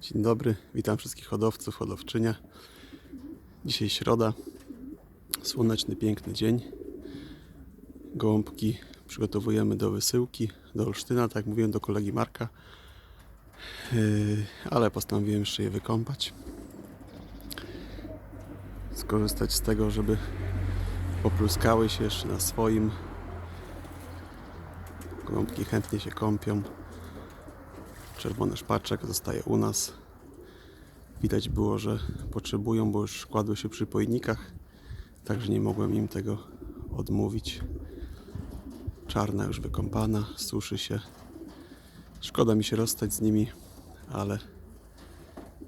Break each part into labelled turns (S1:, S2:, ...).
S1: Dzień dobry, witam wszystkich hodowców, hodowczynie. Dzisiaj środa, słoneczny, piękny dzień. Gołąbki przygotowujemy do wysyłki do Olsztyna, tak jak mówiłem do kolegi Marka. Yy, ale postanowiłem jeszcze je wykąpać. Skorzystać z tego, żeby popluskały się jeszcze na swoim. Gołąbki chętnie się kąpią. Czerwony szpaczek zostaje u nas. Widać było, że potrzebują, bo już kładły się przy pojnikach, także nie mogłem im tego odmówić. Czarna już wykąpana, suszy się. Szkoda mi się rozstać z nimi, ale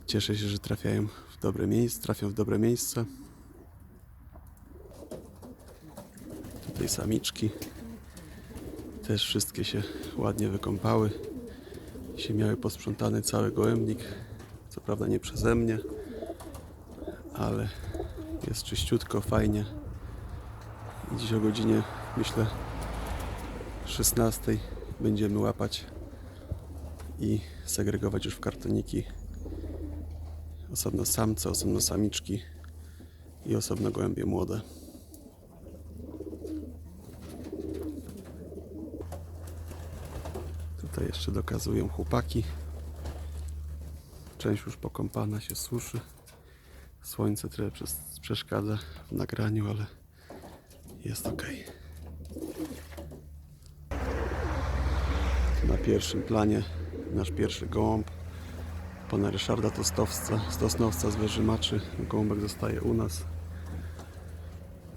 S1: cieszę się, że trafiają w dobre miejsce, trafią w dobre miejsce. Tutaj samiczki też wszystkie się ładnie wykąpały. Dzisiaj miały posprzątany cały gołębnik. Co prawda nie przeze mnie, ale jest czyściutko, fajnie. I dziś o godzinie, myślę, 16 będziemy łapać i segregować już w kartoniki. Osobno samce, osobno samiczki i osobno gołębie młode. Tutaj jeszcze dokazują chłopaki. Część już pokąpana się suszy. Słońce trochę przeszkadza w nagraniu, ale jest ok. Na pierwszym planie nasz pierwszy gołąb pana Ryszarda Tostowca, Stosnowca z Wyżymaczy. Gołąbek zostaje u nas.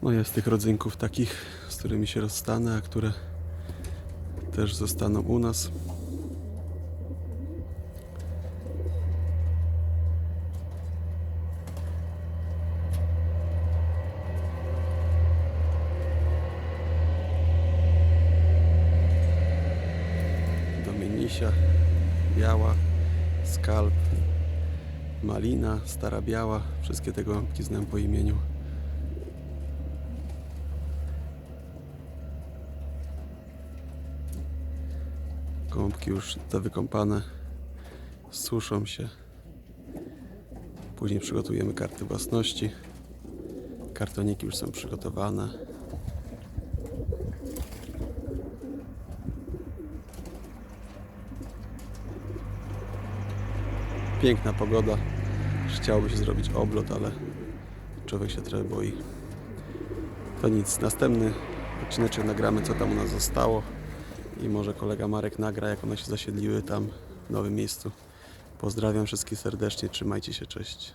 S1: No jest tych rodzynków takich, z którymi się rozstanę, a które też zostaną u nas. Domenisia, biała, skalp, malina, stara biała. Wszystkie te gołąbki znam po imieniu. Gołąbki już te wykąpane suszą się. Później przygotujemy karty własności. Kartoniki już są przygotowane. Piękna pogoda. Chciałoby się zrobić oblot, ale człowiek się trochę boi. To nic. Następny odcineczek nagramy, co tam u nas zostało. I może kolega Marek nagra, jak one się zasiedliły tam w nowym miejscu. Pozdrawiam wszystkich serdecznie. Trzymajcie się. Cześć.